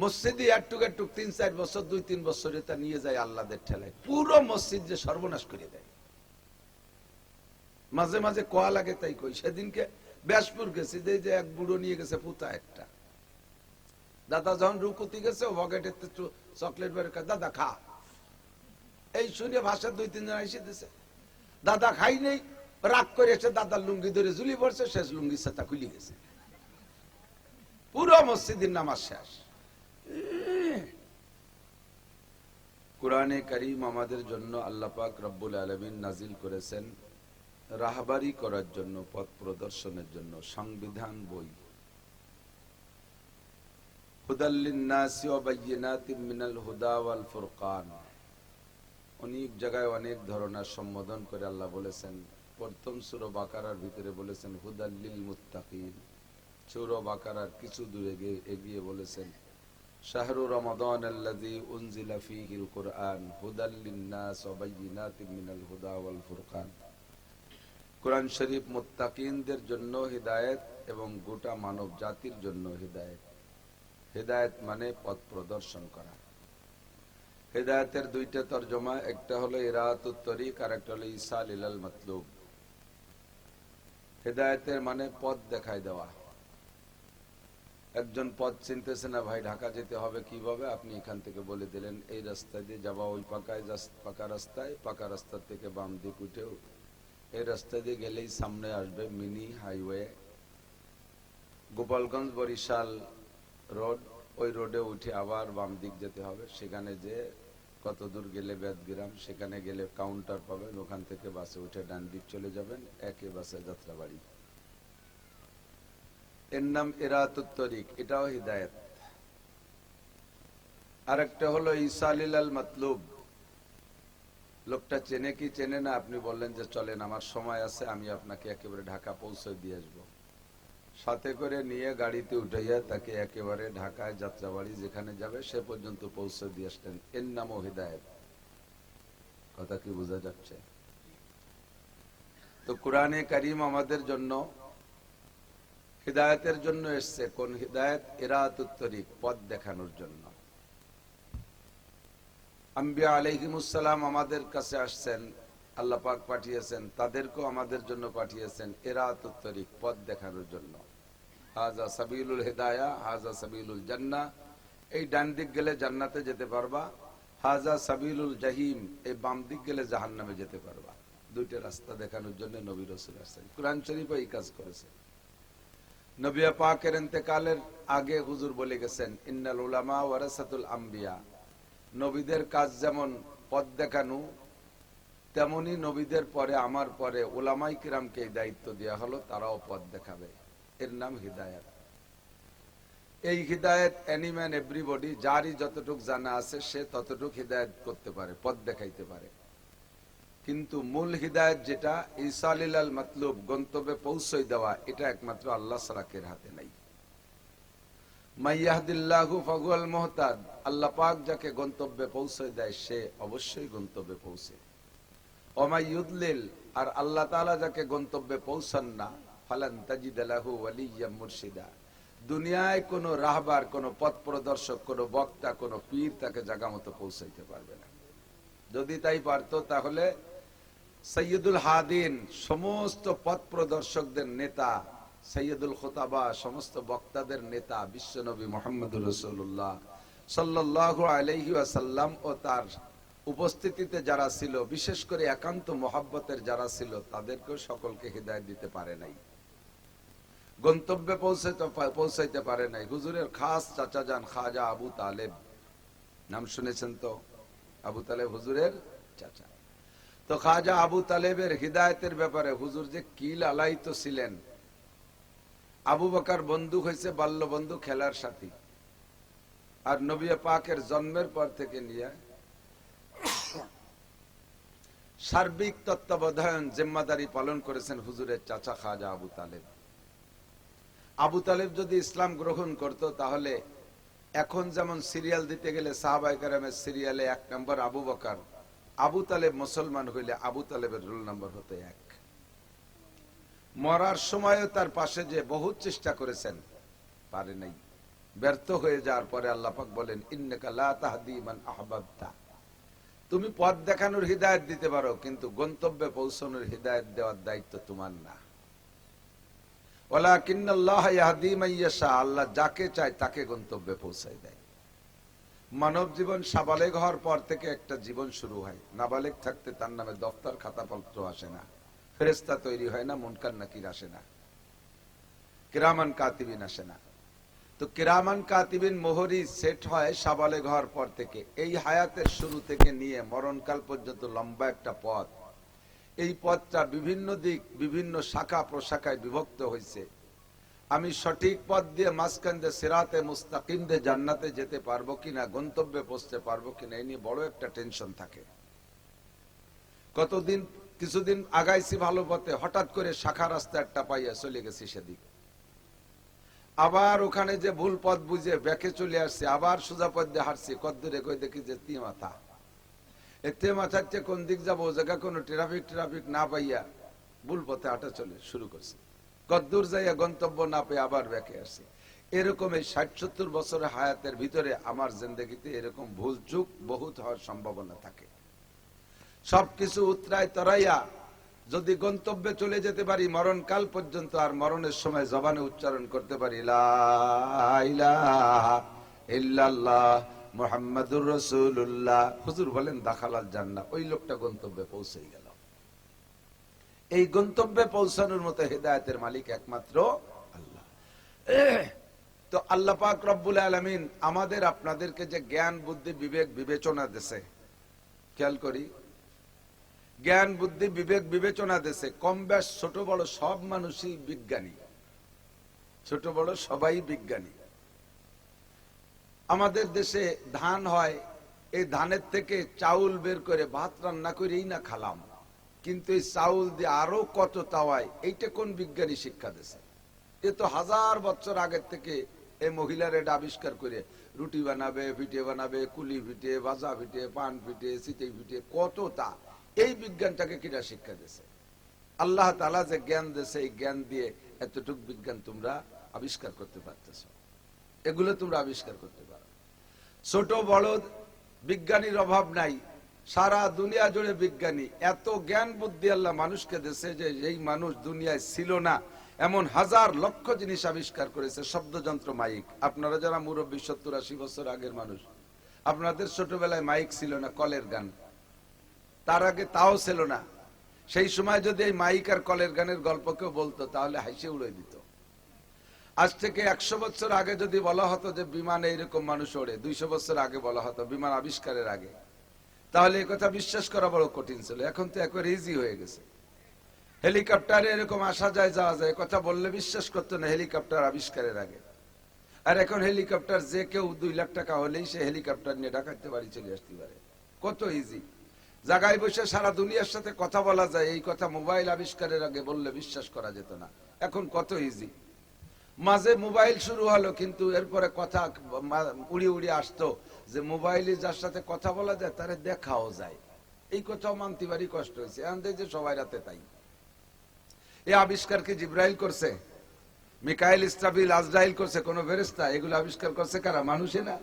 মসজিদে একটুক একটুক তিন চার বছর দুই তিন বছরে তা নিয়ে যায় আল্লাদের ঠেলায়। পুরো মসজিদ যে সর্বনাশ করে দেয়। মাঝে মাঝে কোয়া লাগে তাই কই। সেদিনকে ব্যাসপুর গেছি, যে যে এক বুড়ো নিয়ে গেছে পুতা একটা। দাদা যখন রুকুতি গেছে চকলেট বের দাদা, খা। এই শুনে ভাষা দুই তিন জন এসে দিছে। দাদা খাই নেই, রাগ করে এসে দাদার লুঙ্গি ধরে ঝুলি পড়ছে, শেষ লুঙ্গি সাথে খুলে গেছে। পুরো মসজিদের নামাজ শেষ। কোরআনে করিম আমাদের জন্য আল্লাহ পাক রব্বুল আলমিন নাজিল করেছেন রাহবারি করার জন্য, পথ প্রদর্শনের জন্য, সংবিধান বই। অনেক জায়গায় অনেক ধরনের সম্বোধন করে আল্লাহ বলেছেন। প্রথম সূরা বাকারার ভিতরে বলেছেন হুদাল্লিল মুত্তাকিন। সূরা বাকারার কিছু দূরে গিয়ে এগিয়ে বলেছেন শাহরু রমাদান আল্লাযী উনজিলা ফীহিল কুরআন, হুদাল লিন-নাস ওয়া বাইয়িনাতিম মিনাল হুদা ওয়াল ফুরকান। কোরআন শরীফ মুত্তাকিনদের জন্য হিদায়েত এবং গোটা মানব জাতির জন্য হিদায়েত। হিদায়েত মানে পথ প্রদর্শন করা। হেদায়তের দুইটা তর্জমা, একটা হলো ইরাতুত তরিক আর একটা হলো ঈসা লিলাল মতলুব। হেদায়তের মানে পথ দেখায় দেওয়া। একজন পথ চিনতেছে না, ভাই, ঢাকা যেতে হবে কীভাবে? আপনি এখান থেকে বলে দিলেন, এই রাস্তা দিয়ে যাবা, ওই পাকায় পাকা রাস্তায়, পাকা রাস্তা থেকে বাম দিক উঠেও এই রাস্তা দিয়ে গেলেই সামনে আসবে mini highway, Gopalganj Barishal road. ওই রোডে উঠে আবার বাম দিক যেতে হবে। সেখানে যে কত দূর গেলে বেদগ্রাম সেখানে গেলে কাউন্টার পাবেন। ওখান থেকে বাসে উঠে ডান দিক চলে যাবেন, একে বাসে যাত্রাবাড়ি। এর নাম এরাতুত তরিক এটাও হিদায়ত। আরেকটা হলো ইসালিল আল মাতলুব। লোকটা চেনে কি চেনে না, আপনি বললেন যে চলেন, আমার সময় আছে, আমি আপনাকে একেবারে ঢাকা পৌঁছে দিয়ে আসব। সাথে করে নিয়ে গাড়িতে উঠাইয়া তাকে একেবারে ঢাকায় যাত্রাবাড়ি যেখানে যাবে, সে পর্যন্ত পৌঁছে দিয়ে আসলেন। এর নামও হৃদায়ত। কথা কি বোঝা যাচ্ছে? তো কোরআনে করিম আমাদের জন্য হৃদায়তের জন্য এসছে কোন হৃদায়ত? এরাতুত্তরিক পথ দেখানোর জন্য। আম্বিয়া আলহিমুসালাম আমাদের কাছে আসছেন, আল্লাহ পাক পাঠিয়েছেন, তাদেরকেও আমাদের জন্য পাঠিয়েছেন এরাতুত্তরিক পথ দেখানোর জন্য। হাজা সাবিলুল হেদায়া, হাজা সাবিলুল জান্না, এই ডান দিক গেলে জান্নাতে যেতে পারবা, হাজা সাবিলুল জাহিম, এই বাম দিক গেলে জাহান্নামে যেতে পারবা। দুইটা রাস্তা দেখানোর জন্য নবী রসুল আসছেন। কোরআন শরীফ এই কাজ করেছে। নবিয়া পাকের ইন্তেকালের আগে হুজুর বলে গেছেন, ইন্নাল উলামা ওয়ারাসাতুল আম্বিয়া। নবীদের কাজ যেমন পথ দেখানো, তেমনি নবীদের পরে আমার পরে ওলামাই কিরামকে এই দায়িত্ব দেওয়া হলো, তারাও পথ দেখাবে। এর নাম হিদায়ত। এই হিদায়ত এনিম্যান এভরিবডি যারই যতটুক জানা আছে, সে ততটুক হিদায়ত করতে পারে, পথ দেখাইতে পারে। কিন্তু মূল হিদায়ত যেটা ইসালিলাল মতলুব গন্তব্যে পৌঁছই দেওয়া, এটা একমাত্র আল্লাহ সালাকের হাতে নাই। মোহতাদ, আল্লাহ পাক যাকে গন্তব্যে দেয়, সে অবশ্যই গন্তব্যে পৌঁছে। আর আল্লাহ তাআলা যাকে গন্তব্যে পৌঁছান না, ফালান মুরশিদা। দুনিয়ায় কোনো রাহবার, কোনো পথ প্রদর্শক, কোনো বক্তা, কোনো পীর তাকে জাগা মতো পৌঁছাইতে পারবে না। যদি তাই পারতো, তাহলে সৈয়দুল হাদিন, সমস্ত পথ প্রদর্শকদের নেতা, সৈয়দুল খোতাবা, সমস্ত বক্তাদের নেতা বিশ্বনবী মোহাম্মদ রসুল্লাহ সাল্লাহ আলহি আসাল্লাম ও তার উপস্থিতিতে যারা ছিল, বিশেষ করে একান্ত মোহাব্বতের যারা ছিল, তাদেরকেও সকলকে হৃদয় দিতে পারে নাই। গন্তব্যে পৌঁছাইতে পৌঁছাইতে পারে নাই। হুজুরের খাস চাচা যান খাজা আবু তালেব। নাম শুনেছেন তো? আবু তালেব হুজুরের চাচা। তো খাজা আবু তালেবের হৃদায়তের ব্যাপারে হুজুর যে কিল আলাইত ছিলেন? আবু বকার বন্দুক হয়েছে বাল্য বন্ধু খেলার সাথী। আর নবিয়া পাকের জন্মের পর থেকে নিয়ে সার্বিক তত্ত্বাবধায়ন জিম্মাদারি পালন করেছেন হুজুরের চাচা খাজা আবু তালেব। আবু তালেব যদি ইসলাম গ্রহণ করত তাহলে এখন যেমন সিরিয়াল দিতে গেলে সাহাবাই কারামের সিরিয়ালে এক নম্বর আবু বকার আবু তালেব মুসলমান হইলে আবু তালেবের রোল নম্বর হতো এক। মরার সময়ও তার পাশে যে বহু চেষ্টা করেছেন, পারে নাই। ব্যর্থ হয়ে যাওয়ার পরে আল্লাহ পাক বলেন আহবাবতা। তুমি পথ দেখানোর হৃদায়ত দিতে পারো, কিন্তু গন্তব্যে পৌঁছানোর হৃদায়ত দেওয়ার দায়িত্ব তোমার না। ওলা মান আল্লাহ যাকে চায় তাকে গন্তব্যে পৌঁছায় দেয়। মানব জীবন সাবালেগ হওয়ার পর থেকে একটা জীবন শুরু হয়। নাবালেগ থাকতে তার নামে দফতর, খাতাপত্র আসে না। ফেরেস্তা তৈরি হয় না, মুনকার নাকির আসে না। কিরামান কাতিবিন আসে না। তো কিরামান কাতিবিন মোহরি সেট হয় সাবালেগ হওয়ার পর থেকে। এই হায়াতের শুরু থেকে নিয়ে মরণকাল পর্যন্ত লম্বা একটা পথ। এই পথটা বিভিন্ন দিক, বিভিন্ন শাখা প্রশাখায় বিভক্ত হয়েছে আমি সঠিক পথ দিয়ে মাঝখান দিয়ে সিরাতে মুস্তাকিম দিয়ে জান্নাতে যেতে পারব কিনা, গন্তব্যে পৌঁছতে পারব কিনা এই নিয়ে বড় একটা টেনশন থাকে। কতদিন, কিছুদিন আগাইছি ভালো পথে, হঠাৎ করে শাখা রাস্তা একটা পাইয়া চলে গেছি সেদিক। আবার ওখানে যে ভুল পথ বুঝে ব্যাকে চলে আসছে, আবার সোজা পথ দিয়ে হাঁটছি, কদ্দূরে কই দেখি যে তি মাথা এতে মাথার চেয়ে কোন দিক যাব? ও জায়গা কোনো ট্রাফিক ট্রাফিক না পাইয়া ভুল পথে হাঁটা চলে, শুরু করছে। কদ্দূর যাইয়া গন্তব্য না পেয়ে আবার ব্যাকে আসছে এরকম এই ষাট সত্তর বছরের হায়াতের ভিতরে আমার জিন্দগিতে এরকম ভুল চুক বহুত হওয়ার সম্ভাবনা থাকে। সবকিছু উতরায় তরাইয়া যদি গন্তব্যে চলে যেতে পারি মরণ কাল পর্যন্ত আর মরণের সময় জবানে উচ্চারণ করতে পারি ইল্লাল্লাহ মুহাম্মাদুর রাসূলুল্লাহ। হুজুর বলেন, দাখালাল জান্নাহ। ওই লোকটা গন্তব্যে পৌঁছে গেল। এই গন্তব্যে পৌঁছানোর মতো হেদায়েতের মালিক একমাত্র আল্লাহ। তো আল্লাহ পাক রব্বুল আলামিন আমাদের আপনাদেরকে যে জ্ঞান, বুদ্ধি, বিবেক, বিবেচনা দেশে খেয়াল করি। জ্ঞান, বুদ্ধি, বিবেক, বিবেচনা দেশে কম ব্যাস ছোট বড় সব মানুষই বিজ্ঞানী। ছোট বড় সবাই বিজ্ঞানী। আমাদের দেশে ধান হয়, এই ধানের থেকে চাউল বের করে ভাত রান্না করেই না খালাম। কিন্তু এই চাউল দিয়ে আরও কত তাওয়ায়, এইটা কোন বিজ্ঞানী শিক্ষা দিছে এ তো হাজার বছর আগের থেকে এই মহিলার এটা আবিষ্কার করে, রুটি বানাবে, পিঠে বানাবে, কুলি পিঠে, ভাজা পিঠে, পান পিঠে, সিটে পিঠে, কত তা। এই বিজ্ঞানটাকে কিরা শিক্ষা দিছে আল্লাহ তালা যে জ্ঞান দিছে এই জ্ঞান দিয়ে এতটুক বিজ্ঞান তোমরা আবিষ্কার করতে পারতেছ। এগুলো তোমরা আবিষ্কার করতে পারো। ছোট বড় বিজ্ঞানীর অভাব নাই। সারা দুনিয়া জুড়ে বিজ্ঞানী। এত জ্ঞান বুদ্ধি আল্লাহ মানুষকে দেশে যে এই মানুষ দুনিয়ায় ছিল না। এমন হাজার লক্ষ জিনিস আবিষ্কার করেছে, শব্দযন্ত্র মাইক। আপনারা যারা মুরব্বী, সত্তর, আশি বছর আগের মানুষ, আপনাদের ছোটবেলায় মাইক ছিল না, কলের গান। তার আগে তাও ছিল না। সেই সময় যদি এই মাইক আর কলের গানের গল্প কেউ বলতো, তাহলে হাসি উড়ে দিত। আজ থেকে একশো বছর আগে যদি বলা হতো যে বিমানে এরকম মানুষ ওড়ে, দুইশো বছর আগে বলা হতো, বিমান আবিষ্কারের আগে। তাহলে এই কথা বিশ্বাস করা বড় কঠিন ছিল। এখন তো একবার ইজি হয়ে গেছে। হেলিকপ্টারে এরকম আসা যায়, যাওয়া যায় কথা বললে বিশ্বাস করতো না হেলিকপ্টার আবিষ্কারের আগে। আর এখন হেলিকপ্টার যে কেউ দুই লাখ টাকা হলেই সে হেলিকপ্টার নিয়ে ঢাকাতে বাড়ি চলে আসতে পারে। কত ইজি জায়গায় বসে সারা দুনিয়ার সাথে কথা বলা যায়, এই কথা মোবাইল আবিষ্কারের আগে বললে বিশ্বাস করা যেত না। এখন কত ইজি মাঝে মোবাইল শুরু হলো, কিন্তু এরপরে কথা উড়ি উড়ি আসতো। যে মোবাইলে যার সাথে কথা বলা যায়, তারে দেখাও যায়। এই কথাও মানতে পারি কষ্ট হয়েছে। এখন যে সবাই রাতে তাই। এই আবিষ্কার কি জিব্রাইল করছে, মিকাইল ইস্তাবিল আজরাইল করছে, কোন ফেরেস্তা এগুলো আবিষ্কার করছে কারা? মানুষে না।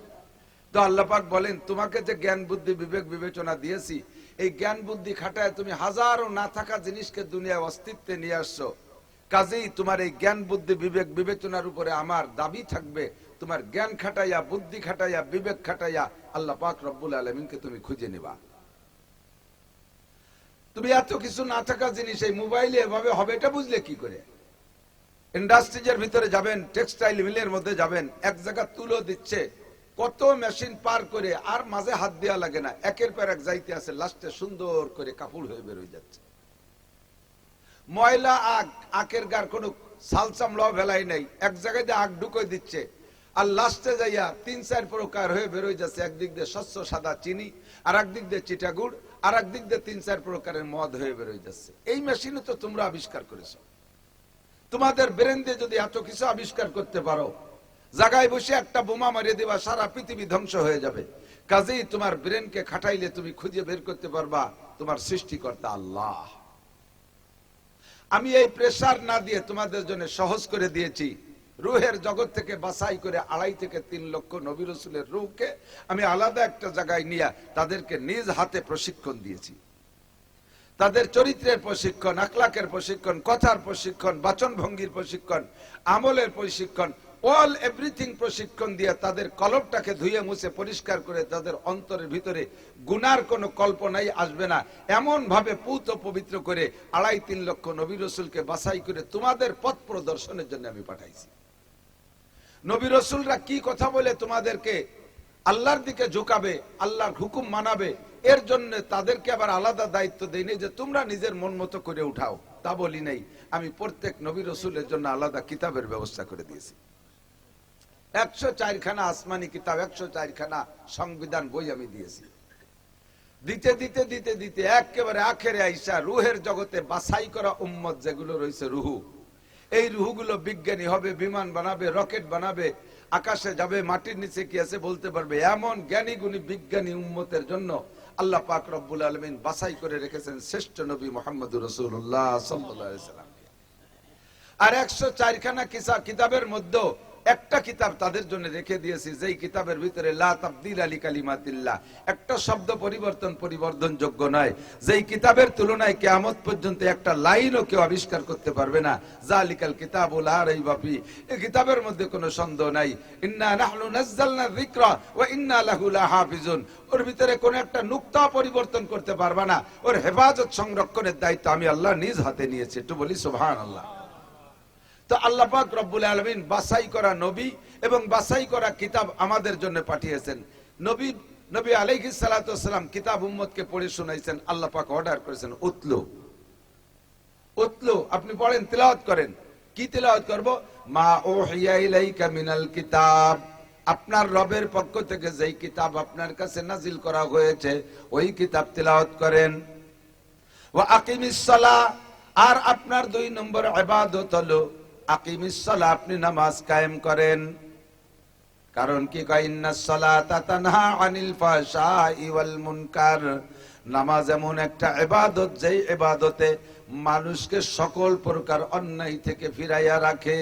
তো আল্লাপাক বলেন, তোমাকে যে জ্ঞান, বুদ্ধি, বিবেক বিবেচনা দিয়েছি, এই জ্ঞান, বুদ্ধি খাটায় তুমি হাজারো না থাকা জিনিসকে দুনিয়ায় অস্তিত্বে নিয়ে আসছো। কাজেই তোমার এই জ্ঞান, বুদ্ধি, বিবেক বিবেচনার উপরে আমার দাবি থাকবে। তোমার জ্ঞান খাটাইয়া, বুদ্ধি খাটাইয়া, বিবেক খাটাইয়া আল্লাহ পাক রব্বুল আলমিনকে তুমি খুঁজে নিবা। তুমি এত কিছু না থাকা জিনিস এই মোবাইলে এভাবে হবে, এটা বুঝলে কি করে? ইন্ডাস্ট্রিজের ভিতরে যাবেন, টেক্সটাইল মিলের মধ্যে যাবেন, এক জায়গা তুলো দিচ্ছে, কত মেশিন পার করে আর মাঝে হাত দেওয়া লাগে না, একের পর এক যাইতে আছে, লাস্টে সুন্দর করে কাপড় হয়ে বেরোয় যাচ্ছে। ময়লা আগ আখের গার কোনো চামড়াও ভেলাই নেই। এক জায়গায় দিয়ে আগ ঢুকোয় দিচ্ছে। আর লাস্টে যাইয়া তিন, চার প্রকার হয়ে বেরোয় যাচ্ছে। একদিক দিয়ে শস্য সাদা চিনি, আর একদিক দিয়ে চিটাগুড় আর একদিক দিয়ে তিন, চার প্রকারের মদ হয়ে বেরোয় যাচ্ছে। এই মেশিনও তো তোমরা আবিষ্কার করেছ। তোমাদের ব্রেন দিয়ে যদি এত কিছু আবিষ্কার করতে পারো, জায়গায় বসে একটা বোমা মারিয়ে দেবা, সারা পৃথিবী ধ্বংস হয়ে যাবে। কাজেই তোমার ব্রেনকে খাটাইলে তুমি খুঁজে বের করতে পারবা, তোমার সৃষ্টিকর্তা আল্লাহ। আমি এই প্রেসার না দিয়ে তোমাদের জন্য সহজ করে দিয়েছি। রুহের জগৎ থেকে বাছাই করে আড়াই থেকে তিন লক্ষ নবী রসুলের রুহকে আমি আলাদা একটা জায়গায় নিয়ে তাদেরকে নিজ হাতে প্রশিক্ষণ দিয়েছি। তাদের চরিত্রের প্রশিক্ষণ আকলাকের প্রশিক্ষণ, কথার প্রশিক্ষণ বাচন ভঙ্গির প্রশিক্ষণ, আমলের প্রশিক্ষণ অল এভরিথিং প্রশিক্ষণ দিয়ে তাদের কলবটাকে ধুয়ে মুছে পরিষ্কার করে তাদের অন্তরের ভিতরে গুনার কোনো কল্পনাই আসবে না। এমন ভাবে পুত পবিত্র করে আড়াই তিন লক্ষ নবী রসুলকে বাছাই করে তোমাদের পথ প্রদর্শনের জন্য আমি পাঠাইছি। নবী রসুলরা কি কথা বলে তোমাদেরকে? আল্লাহর দিকে ঝুঁকাবে, আল্লাহর হুকুম মানাবে, এর জন্য তাদেরকে আবার আলাদা দায়িত্ব দেয়নি যে তোমরা নিজের মন মতো করে উঠাও। তা বলি নাই। আমি প্রত্যেক নবী রসুলের জন্য আলাদা কিতাবের ব্যবস্থা করে দিয়েছি। একশো চারখানা আসমানি কিতাব, একশো চারখানা সংবিধান বই আমি দিয়েছি। দিতে দিতে দিতে দিতে একেবারে আখেরে আইসা রুহের জগতে বাছাই করা উম্মত যেগুলো রয়েছে রুহু। এই রুহুগুলো বিজ্ঞানী হবে, বিমান বানাবে, রকেট বানাবে, আকাশে যাবে, মাটির নিচে কি আছে বলতে পারবে। এমন জ্ঞানী গুণী বিজ্ঞানী উম্মতের জন্য আল্লাহ পাক রব্বুল আলমিন বাছাই করে রেখেছেন শ্রেষ্ঠ নবী মোহাম্মদ রসুল্লাহ আর একশো চারখানা কিসা কিতাবের মধ্যে একটা কিতাব তাদের জন্য রেখে দিয়েছি, যেই কিতাবের ভিতরে লা তাবদিল আলী কালিমাতিল্লাহ একটা শব্দ পরিবর্তন পরিবর্তন যোগ্য নয়। যেই কিতাবের তুলনায় কেয়ামত পর্যন্ত একটা লাইনও কেউ আবিষ্কার করতে পারবে না। জালিকাল কিতাবুল আর এই বাপি এই কিতাবের মধ্যে কোনো সন্দেহ নাই। ইন্না ওর ভিতরে কোনো একটা নুক্তা পরিবর্তন করতে পারবে না। ওর হেফাজত সংরক্ষণের দায়িত্ব আমি আল্লাহ নিজ হাতে নিয়েছি। একটু বলি সুবহানাল্লাহ। তো আল্লাহ পাক রব্বুল আলমিন বাছাই করা নবী এবং বাছাই করা কিতাব আমাদের জন্য পাঠিয়েছেন। নবী নবী আলাইহি সালাম কিতাব উম্মতকে পড়ে শোনাইছেন, আল্লাহ পাক অর্ডার করেছেন, উতলু। উতলু, আপনি পড়েন, তেলাওয়াত করেন। কি তেলাওয়াত করব? মা ওহিয়া ইলাইকা মিনাল কিতাব। আপনার রবের পক্ষ থেকে যেই কিতাব আপনার কাছে নাজিল করা হয়েছে, ওই কিতাব তেলাওয়াত করেন। ওয়া আকিমিস সালাহ, আর আপনার দুই নম্বর ইবাদত হলো আকিমিস সালাহ আপনি নামাজ কায়েম করেন। কারণ কি? মুনকার। নামাজ এমন একটা এবাদত যেই এবাদতে মানুষকে সকল প্রকার অন্যায় থেকে ফিরাইয়া রাখে।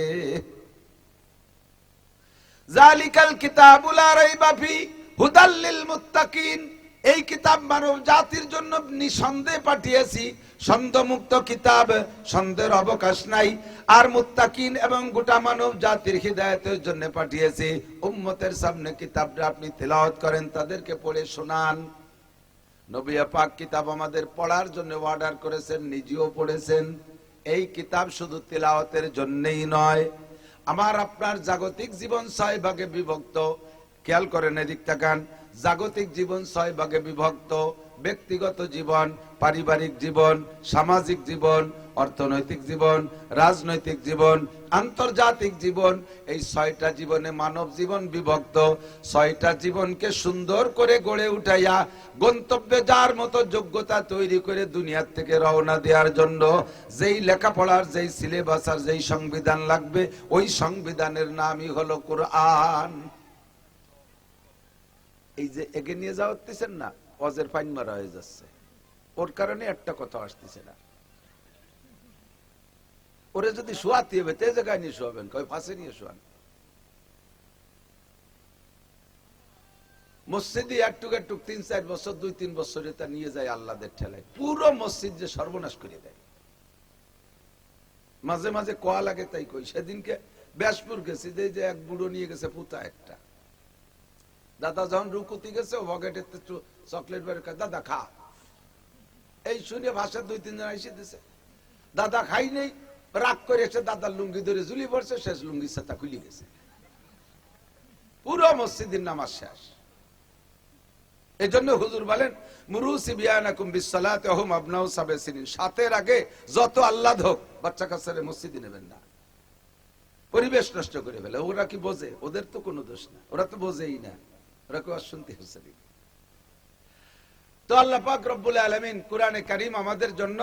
জালিকাল কিতাবুল রাইবা ফি, হুদাল লিল মুত্তাকিন। এই কিতাব মানব জাতির জন্য নিঃসন্দেহ পাঠিয়েছি। সন্দেহমুক্ত কিতাব, সন্দেহের অবকাশ নাই। আর মুত্তাকিন এবং গোটা মানব জাতির হৃদায়তের জন্য পাঠিয়েছি। উম্মতের সামনে কিতাবটা আপনি তেলাওয়াত করেন, তাদেরকে পড়ে শোনান। নবী পাক কিতাব আমাদের পড়ার জন্য অর্ডার করেছেন, নিজেও পড়েছেন। এই কিতাব শুধু তেলাওয়াতের জন্যই নয়, আমার আপনার জাগতিক জীবন ছয় ভাগে বিভক্ত। খেয়াল করেন এদিক তাকান। জাগতিক জীবন ছয় ভাগে বিভক্ত, ব্যক্তিগত জীবন, পারিবারিক জীবন, সামাজিক জীবন, অর্থনৈতিক জীবন, রাজনৈতিক জীবন, আন্তর্জাতিক জীবন। এই ছয়টা জীবনে মানব জীবন বিভক্ত। ছয়টা জীবনকে সুন্দর করে গড়ে উঠাইয়া গন্তব্যে যার মতো যোগ্যতা তৈরি করে দুনিয়ার থেকে রওনা দেওয়ার জন্য যেই লেখাপড়ার, যেই সিলেবাস আর যেই সংবিধান লাগবে, ওই সংবিধানের নামই হলো কোরআন। এই যে এগে নিয়ে যাওয়াতেছেন না অজের ফাইন মারা হয়ে যাচ্ছে। ওর কারণে একটা কথা আসতেছে না। ওরে যদি শোয়াতে হবে, তে জায়গায় নিয়ে শোয়াবেন, কয় ফাঁসে নিয়ে শোয়ান। মসজিদে একটুক একটুক তিন, চার বছর, দুই, তিন বছর এটা নিয়ে যায় আল্লাদের ঠেলায়। পুরো মসজিদ যে সর্বনাশ করে দেয়। মাঝে মাঝে কোয়া লাগে তাই কই, সেদিনকে ব্যাসপুর গেছি যে এক বুড়ো নিয়ে গেছে, পুতা একটা। দাদা যখন রুকুতি গেছে, ও বকেটে চকলেট বের করে, দাদা, খা। এই শুনে ভাষা দুই তিনজন এসে দিছে। দাদা খাই নেই, রাগ করে এসে দাদার লুঙ্গি ধরে ঝুলি পড়ছে, শেষ লুঙ্গি সাথে খুলে গেছে। পুরো মসজিদের নামাজ শেষ। জন্য হুজুর বলেন, মুরুসি বিয়ানাকুম বিসসালাতে হুম আবনাউ সাবেসিনিন সাতের আগে যত আল্লাহ হোক বাচ্চা কাচ্চারে মসজিদে নেবেন না। পরিবেশ নষ্ট করে ফেলে। ওরা কি বোঝে? ওদের তো কোনো দোষ না। ওরা তো বোঝেই না। ওরা কেউ শুনতে হচ্ছে তো আল্লাহ পাক রব্বুল আলমিন কোরআনে কারিম আমাদের জন্য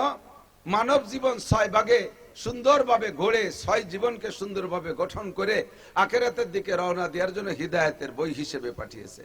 মানব জীবন ছয় ভাগে সুন্দরভাবে গড়ে ছয় জীবনকে সুন্দরভাবে গঠন করে আখেরাতের দিকে রওনা দেওয়ার জন্য হৃদায়তের বই হিসেবে পাঠিয়েছে।